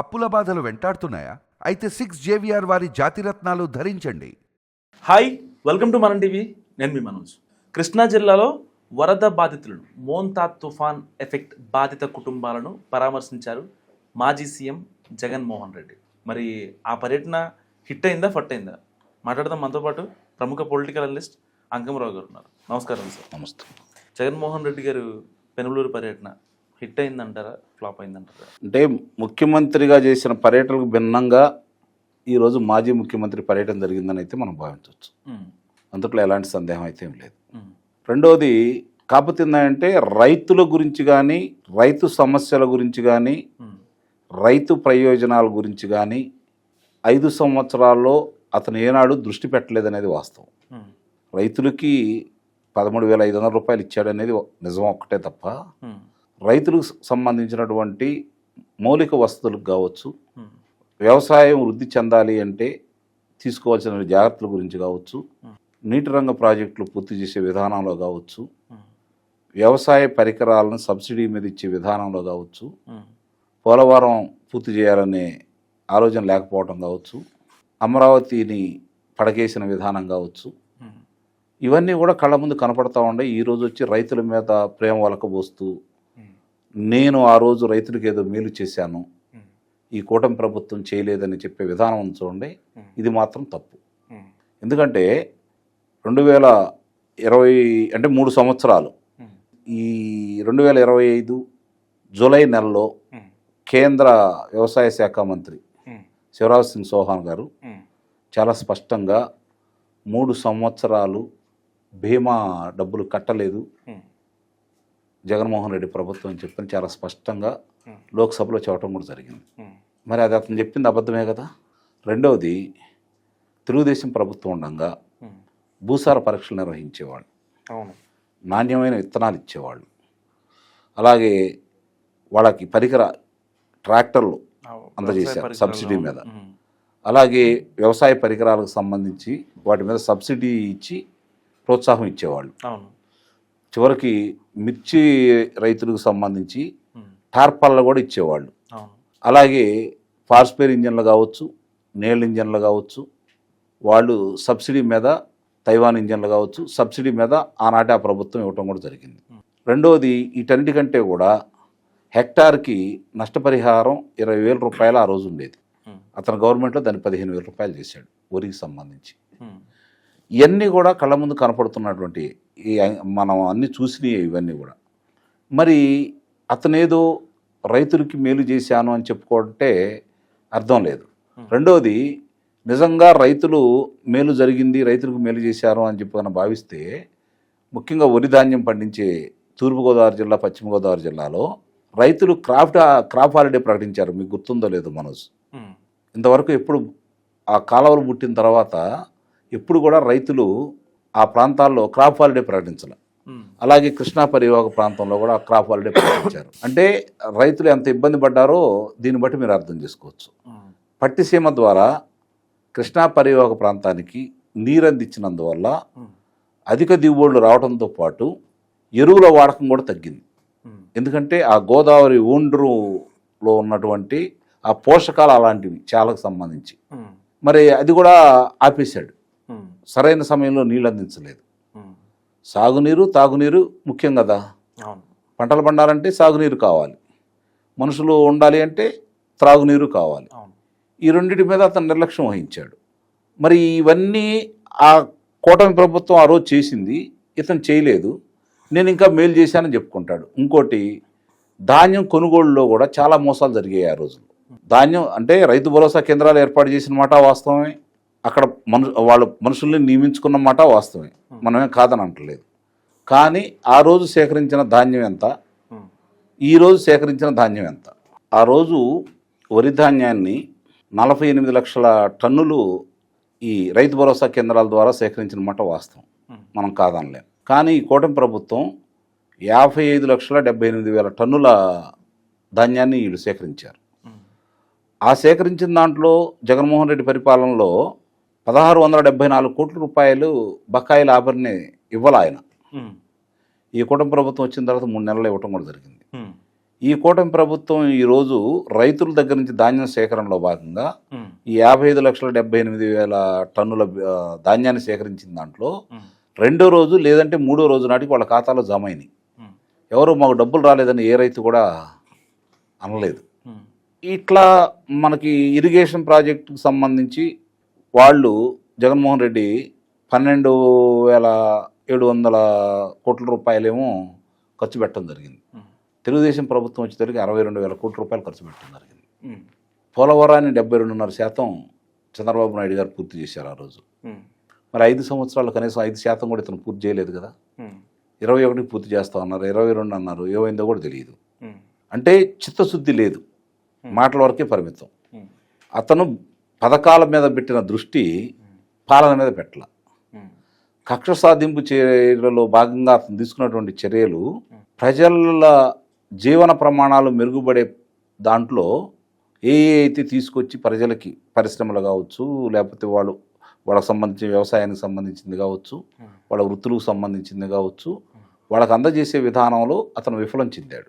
అప్పుల బాధలు వెంటాడుతున్నాయా? అయితే సిక్స్ జేవిఆర్ వారి జాతిరత్నాలు ధరించండి. Hi welcome to Manam TV నేను మీ మనోజ్. కృష్ణా జిల్లాలో వరద బాధితులను మోంతా తుఫాన్ ఎఫెక్ట్ బాధిత కుటుంబాలను పరామర్శించారు మాజీ సీఎం జగన్మోహన్ రెడ్డి. మరి ఆ పర్యటన హిట్ అయిందా ఫట్ అయిందా? మాట్లాడదాం మనతో పాటు ప్రముఖ పొలిటికల్ అనలిస్ట్ అంకమరావు గారు ఉన్నారు. నమస్కారం సార్. నమస్తే. జగన్మోహన్ రెడ్డి గారు పెనుమలూరు పర్యటన హిట్ అయిందంటారా? ఫ్లాప్ అయిందంటారా? అంటే ముఖ్యమంత్రిగా చేసిన పర్యటనకు భిన్నంగా ఈరోజు మాజీ ముఖ్యమంత్రి పర్యటన జరిగిందని అయితే మనం భావించవచ్చు. అందుట్లో ఎలాంటి సందేహం అయితే ఏం లేదు. రెండవది కాకపోతే ఏంటంటే రైతుల గురించి కానీ రైతు సమస్యల గురించి కానీ రైతు ప్రయోజనాల గురించి కానీ ఐదు సంవత్సరాల్లో అతను ఏనాడు దృష్టి పెట్టలేదనేది వాస్తవం. రైతులకి పదమూడు వేల ఐదు వందల రూపాయలు ఇచ్చాడనేది నిజం ఒక్కటే తప్ప రైతులకు సంబంధించినటువంటి మౌలిక వసతులకు కావచ్చు వ్యవసాయం వృద్ధి చెందాలి అంటే తీసుకోవాల్సిన జాగ్రత్తల గురించి కావచ్చు నీటి రంగ ప్రాజెక్టులు పూర్తి చేసే విధానంలో కావచ్చు వ్యవసాయ పరికరాలను సబ్సిడీ మీద ఇచ్చే విధానంలో కావచ్చు పోలవరం పూర్తి చేయాలనే ఆలోచన లేకపోవడం కావచ్చు అమరావతిని పడకేసిన విధానం కావచ్చు. ఇవన్నీ కూడా కళ్ళ ముందు కనపడతా ఉండే ఈ రోజు వచ్చి రైతుల మీద ప్రేమ వలకబోస్తూ నేను ఆ రోజు రైతులకు ఏదో మేలు చేశాను. ఈ కూటమి ప్రభుత్వం చేయలేదని చెప్పే విధానం చూడండి. ఇది మాత్రం తప్పు. ఎందుకంటే రెండు వేల ఇరవై అంటే మూడు సంవత్సరాలు. ఈ రెండు వేల ఇరవై ఐదు జూలై నెలలో కేంద్ర వ్యవసాయ శాఖ మంత్రి శివరాజ్ సింగ్ చౌహాన్ గారు చాలా స్పష్టంగా మూడు సంవత్సరాలు బీమా డబ్బులు కట్టలేదు. జగన్మోహన్ రెడ్డి ప్రభుత్వం అని చెప్పని చాలా స్పష్టంగా లోక్సభలో చెప్పడం కూడా జరిగింది. మరి అది అతను చెప్పింది అబద్ధమే కదా? రెండవది తెలుగుదేశం ప్రభుత్వం ఉండగా భూసార పరీక్షలు నిర్వహించేవాళ్ళు. నాణ్యమైన విత్తనాలు ఇచ్చేవాళ్ళు. అలాగే వాళ్ళకి పరికర ట్రాక్టర్లు అందజేశారు సబ్సిడీ. మీద. అలాగే వ్యవసాయ పరికరాలకు సంబంధించి వాటి మీద సబ్సిడీ ఇచ్చి ప్రోత్సాహం ఇచ్చేవాళ్ళు. చివరికి మిర్చి రైతులకు సంబంధించి టార్పాల్లో కూడా ఇచ్చేవాళ్ళు. అలాగే ఫార్స్పేర్ ఇంజన్లు కావచ్చు నేల్ ఇంజన్లు కావచ్చు వాళ్ళు సబ్సిడీ మీద తైవాన్ ఇంజన్లు కావచ్చు సబ్సిడీ మీద ఆనాటి ఆ ప్రభుత్వం ఇవ్వటం కూడా జరిగింది. రెండవది వీటన్నిటికంటే కూడా హెక్టార్కి నష్టపరిహారం ఇరవై వేల రూపాయలు ఆ రోజు ఉండేది. అతను గవర్నమెంట్లో దాన్ని పదిహేను వేల రూపాయలు చేశాడు వరికి సంబంధించి. ఇవన్నీ కూడా కళ్ళ ముందు కనపడుతున్నటువంటి ఈ మనం అన్ని చూసినవి ఇవన్నీ కూడా. మరి అతనేదో రైతులకి మేలు చేశాను అని చెప్పుకుంటే అర్థం లేదు. రెండవది నిజంగా రైతులు మేలు జరిగింది రైతులకు మేలు చేశారు అని చెప్పి మనం భావిస్తే ముఖ్యంగా వరి ధాన్యం పండించే తూర్పుగోదావరి జిల్లా పశ్చిమ గోదావరి జిల్లాలో రైతులు క్రాఫ్ట్ క్రాప్ హాలిడే ప్రకటించారు. మీకు గుర్తుందో లేదో మనోజ్? ఇంతవరకు ఎప్పుడు ఆ కాలువలు పుట్టిన తర్వాత ఎప్పుడు కూడా రైతులు ఆ ప్రాంతాల్లో క్రాప్ హాలిడే ప్రకటించాలి. అలాగే కృష్ణా పరివాహక ప్రాంతంలో కూడా క్రాప్ హాలిడే ప్రకటించారు. అంటే రైతులు ఎంత ఇబ్బంది పడ్డారో దీన్ని బట్టి మీరు అర్థం చేసుకోవచ్చు. పట్టిసీమ ద్వారా కృష్ణా పరివాహక ప్రాంతానికి నీరు అందించినందువల్ల అధిక దిగుబడులు రావడంతో పాటు ఎరువుల వాడకం కూడా తగ్గింది. ఎందుకంటే ఆ గోదావరి ఊండ్రులో ఉన్నటువంటి ఆ పోషకాలు అలాంటివి చాలకు సంబంధించి. మరి అది కూడా ఆపేశాడు. సరైన సమయంలో నీళ్ళు అందించలేదు సాగునీరు తాగునీరు ముఖ్యం కదా. పంటలు పండాలంటే సాగునీరు కావాలి. మనుషులు ఉండాలి అంటే త్రాగునీరు కావాలి. ఈ రెండింటి మీద అతను నిర్లక్ష్యం వహించాడు. మరి ఇవన్నీ ఆ కూటమి ప్రభుత్వం ఆ రోజు చేసింది ఇతను చేయలేదు. నేను ఇంకా మేలు చేశానని చెప్పుకుంటాడు. ఇంకోటి ధాన్యం కొనుగోలులో కూడా చాలా మోసాలు జరిగాయి ఆ రోజుల్లో. ధాన్యం అంటే రైతు భరోసా కేంద్రాలు ఏర్పాటు చేసిన మాట వాస్తవమే. అక్కడ మను వాళ్ళు మనుషుల్ని నియమించుకున్న మాట వాస్తవమే. మనమే కాదని అంటలేదు కానీ ఆ రోజు సేకరించిన ధాన్యం ఎంత? ఉమ్, ఈ రోజు సేకరించిన ధాన్యం ఎంత? ఆ రోజు వరి ధాన్యాన్ని నలభై ఎనిమిది లక్షల టన్నులు ఈ రైతు భరోసా కేంద్రాల ద్వారా సేకరించిన మాట వాస్తవం. మనం కాదనలేం. కానీ ఈ కూటమి ప్రభుత్వం యాభై ఐదు లక్షల డెబ్బై ఎనిమిది వేల టన్నుల ధాన్యాన్ని వీళ్ళు సేకరించారు. ఆ సేకరించిన దాంట్లో జగన్మోహన్ రెడ్డి పరిపాలనలో పదహారు వందల డెబ్బై నాలుగు కోట్ల రూపాయలు బకాయిల ఆభరణి ఇవ్వాలి ఆయన. ఈ కూటమి ప్రభుత్వం వచ్చిన తర్వాత మూడు నెలలు ఇవ్వటం కూడా జరిగింది. ఈ కూటమి ప్రభుత్వం ఈరోజు రైతుల దగ్గర నుంచి ధాన్యం సేకరణలో భాగంగా ఈ యాభై ఐదు లక్షల డెబ్బై ఎనిమిది వేల టన్నుల ధాన్యాన్ని సేకరించిన దాంట్లో రెండో రోజు లేదంటే మూడో రోజు నాటికి వాళ్ళ ఖాతాలో జమ అయినాయి. ఎవరు మాకు డబ్బులు రాలేదని ఏ రైతు కూడా అనలేదు. ఇట్లా మనకి ఇరిగేషన్ ప్రాజెక్టుకు సంబంధించి వాళ్ళు జగన్మోహన్ రెడ్డి పన్నెండు వేల ఏడు వందల కోట్ల రూపాయలేమో ఖర్చు పెట్టడం జరిగింది. తెలుగుదేశం ప్రభుత్వం వచ్చేసరికి అరవై రెండు వేల కోట్ల రూపాయలు ఖర్చు పెట్టడం జరిగింది. పోలవరాన్ని డెబ్బై రెండున్నర శాతం చంద్రబాబు నాయుడు గారు పూర్తి చేశారు ఆ రోజు. మరి ఐదు సంవత్సరాలు కనీసం ఐదు శాతం కూడా ఇతను పూర్తి చేయలేదు కదా. ఇరవై ఒకటి పూర్తి చేస్తా ఉన్నారు ఇరవై రెండు అన్నారు ఏమైందో కూడా తెలియదు. అంటే చిత్తశుద్ధి లేదు. మాటల వరకే పరిమితం. అతను పథకాల మీద పెట్టిన దృష్టి పాలన మీద పెట్టల. కక్ష సాధింపు చర్యలలో భాగంగా అతను తీసుకున్నటువంటి చర్యలు ప్రజల జీవన ప్రమాణాలు మెరుగుపడే దాంట్లో ఏ అయితే తీసుకొచ్చి ప్రజలకి పరిశ్రమలు కావచ్చు లేకపోతే వాళ్ళు వాళ్ళకి సంబంధించిన వ్యవసాయానికి సంబంధించింది కావచ్చు వాళ్ళ వృత్తులకు సంబంధించింది కావచ్చు వాళ్ళకి అందజేసే విధానంలో అతను విఫలం చెందాడు.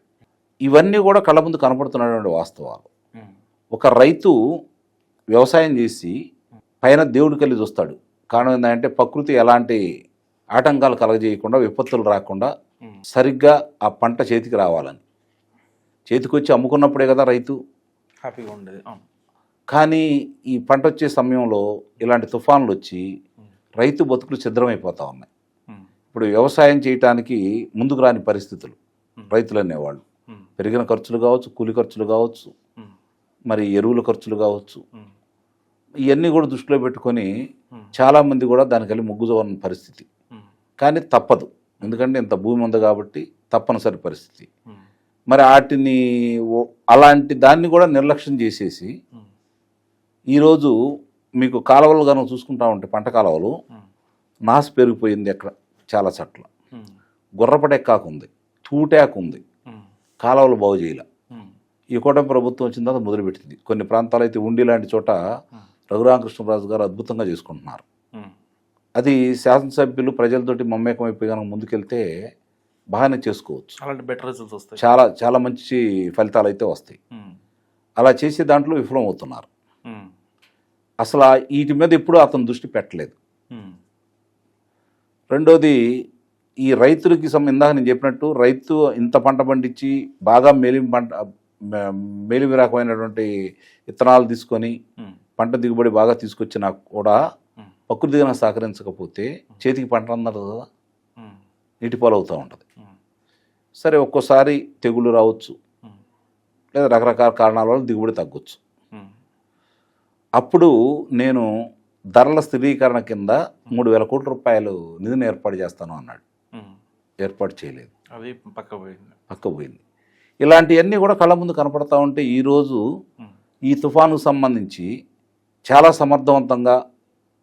ఇవన్నీ కూడా కళ్ళ ముందు కనపడుతున్నటువంటి వాస్తవాలు. ఒక రైతు వ్యవసాయం చేసి పైన దేవుడి కలిగి చూస్తాడు. కారణం ఏంటంటే ప్రకృతి ఎలాంటి ఆటంకాలు కలగజేయకుండా విపత్తులు రాకుండా సరిగ్గా ఆ పంట చేతికి రావాలని. చేతికొచ్చి అమ్ముకున్నప్పుడే కదా రైతు. హ్యాపీగా ఉండేది. కానీ ఈ పంట వచ్చే సమయంలో ఇలాంటి తుఫాన్లు వచ్చి రైతు బతుకులు ఛిద్రమైపోతా ఉన్నాయి. ఇప్పుడు వ్యవసాయం చేయటానికి ముందుకు రాని పరిస్థితులు రైతులు అనేవాళ్ళు. పెరిగిన ఖర్చులు కావచ్చు కూలి ఖర్చులు కావచ్చు మరి ఎరువుల ఖర్చులు కావచ్చు ఇవన్నీ కూడా దృష్టిలో పెట్టుకొని చాలామంది కూడా దానికి వెళ్ళి మొగ్గు చూడని పరిస్థితి కానీ తప్పదు. ఎందుకంటే ఇంత భూమి ఉంది కాబట్టి తప్పనిసరి పరిస్థితి. మరి వాటిని అలాంటి దాన్ని కూడా నిర్లక్ష్యం చేసేసి ఈరోజు మీకు కాలువలు కనుక చూసుకుంటా ఉంటే పంట కాలువలు నాసు పెరిగిపోయింది ఎక్కడ? చాలా చోట్ల. ఉమ్, గుర్రపటెక్కాకు ఉంది తూటాకు ఉంది కాలువలు బాగు చేయాల ఈ కూటమి ప్రభుత్వం వచ్చిన తర్వాత మొదలుపెట్టింది. కొన్ని ప్రాంతాలు అయితే ఉండి లాంటి చోట రఘురామకృష్ణరాజు గారు అద్భుతంగా చేసుకుంటున్నారు. అది శాసనసభ్యులు ప్రజలతోటి మమేకం అయిపోయి కనుక ముందుకెళ్తే బాగానే చేసుకోవచ్చు. అలాంటి బెటర్ రిజల్ట్స్ వస్తాయి. చాలా చాలా మంచి ఫలితాలు అయితే వస్తాయి అలా చేసే దాంట్లో విఫలం అవుతున్నారు అసలు వీటి మీద ఎప్పుడూ అతను దృష్టి పెట్టలేదు. రెండోది ఈ రైతులకి ఇందాక నేను చెప్పినట్టు రైతు ఇంత పంట పండించి బాగా మేలిం పంట మేలిమి రకమైనటువంటి విత్తనాలు తీసుకొని పంట దిగుబడి బాగా తీసుకొచ్చినా కూడా ఉమ్, ప్రకృతి కనుక సహకరించకపోతే చేతికి పంట అందదు కదా. నీటి పాలవుతూ ఉంటుంది. సరే ఒక్కోసారి తెగులు రావచ్చు. లేదా రకరకాల కారణాల వల్ల దిగుబడి తగ్గొచ్చు. అప్పుడు నేను ధరల స్థిరీకరణ కింద మూడు వేల కోట్ల రూపాయలు నిధిని ఏర్పాటు చేస్తాను అన్నాడు. ఏర్పాటు చేయలేదు. అది పక్క పోయింది. పక్క పోయింది. ఇలాంటివన్నీ కూడా కళ్ళ ముందు కనపడతా ఉంటే ఈరోజు ఈ తుఫానుకు సంబంధించి చాలా సమర్థవంతంగా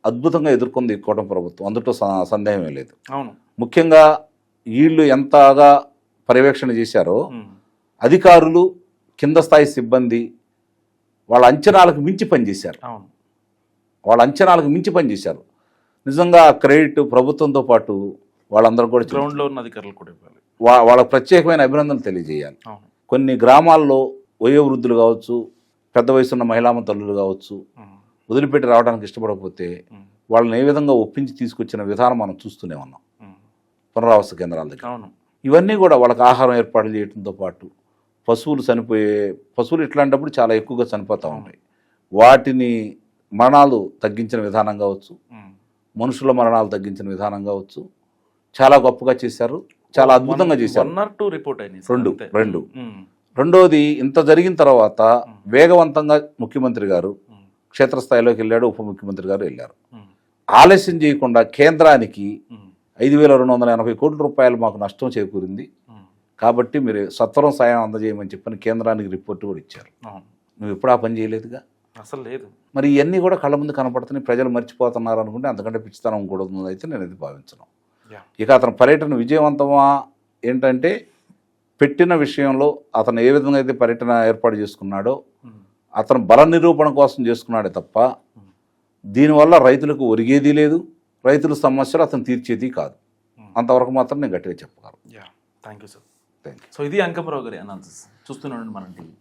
అద్భుతంగా ఎదుర్కొంది ఈ కూటమి ప్రభుత్వం. అందులో సందేహమే లేదు. అవును. ముఖ్యంగా వీళ్ళు ఎంతగా పర్యవేక్షణ చేశారో అధికారులు కింద స్థాయి సిబ్బంది వాళ్ళ అంచనాలకు మించి పనిచేశారు. వాళ్ళ అంచనాలకు మించి పనిచేశారు. నిజంగా క్రెడిట్ ప్రభుత్వంతో పాటు వాళ్ళందరూ కూడా. గ్రౌండ్లో ఉన్న అధికారులు కూడా ఇవ్వాలి. వాళ్ళకు ప్రత్యేకమైన అభినందనలు తెలియజేయాలి. కొన్ని గ్రామాల్లో వయోవృద్ధులు కావచ్చు పెద్ద వయసున్న మహిళామ తల్లులు కావచ్చు వదిలిపెట్టి రావడానికి ఇష్టపడకపోతే వాళ్ళని ఏ విధంగా ఒప్పించి తీసుకొచ్చిన విధానం మనం చూస్తూనే ఉన్నాం. పునరావాస కేంద్రాల దగ్గర. ఇవన్నీ కూడా వాళ్ళకి ఆహారం ఏర్పాట్లు చేయడంతో పాటు పశువులు చనిపోయే పశువులు ఇట్లాంటప్పుడు చాలా ఎక్కువగా చనిపోతూ ఉంటాయి. వాటిని మరణాలు తగ్గించిన విధానం కావచ్చు. మనుషుల మరణాలు తగ్గించిన విధానం కావచ్చు చాలా గొప్పగా చేశారు చాలా అద్భుతంగా చేశారు. రిపోర్ట్ రెండు. రెండు. రెండోది ఇంత జరిగిన తర్వాత వేగవంతంగా ముఖ్యమంత్రి గారు క్షేత్రస్థాయిలోకి వెళ్ళాడు ఉప ముఖ్యమంత్రి గారు వెళ్ళారు. ఆలస్యం చేయకుండా కేంద్రానికి ఐదు వేల రెండు వందల ఎనభై కోట్ల రూపాయలు మాకు నష్టం చేకూరింది. కాబట్టి మీరు సత్వరం సాయం అందజేయమని చెప్పని కేంద్రానికి రిపోర్ట్ కూడా ఇచ్చారు. నువ్వు ఎప్పుడు ఆ పని చేయలేదుగా? అసలు లేదు. మరి ఇవన్నీ కూడా కళ్ళ ముందు కనపడుతున్నాయి ప్రజలు మర్చిపోతున్నారు అనుకుంటే అంతకంటే పిచ్చితనం కూడా అయితే నేను ఇది భావించను. ఇక అతని పర్యటన విజయవంతమా ఏంటంటే పెట్టిన విషయంలో అతను ఏ విధంగా అయితే పర్యటన ఏర్పాటు చేసుకున్నాడో అతను బల నిరూపణ కోసం చేసుకున్నాడే తప్ప దీనివల్ల రైతులకు ఒరిగేది లేదు. రైతుల సమస్యలు అతను తీర్చేది కాదు. ఉమ్. అంతవరకు మాత్రం నేను గట్టిగా చెప్పగలను. Yeah thank you sir thank you so ఇది అంకమరావు గారి అనాలిసిస్ చూస్తున్నాడు మనం టీవీ.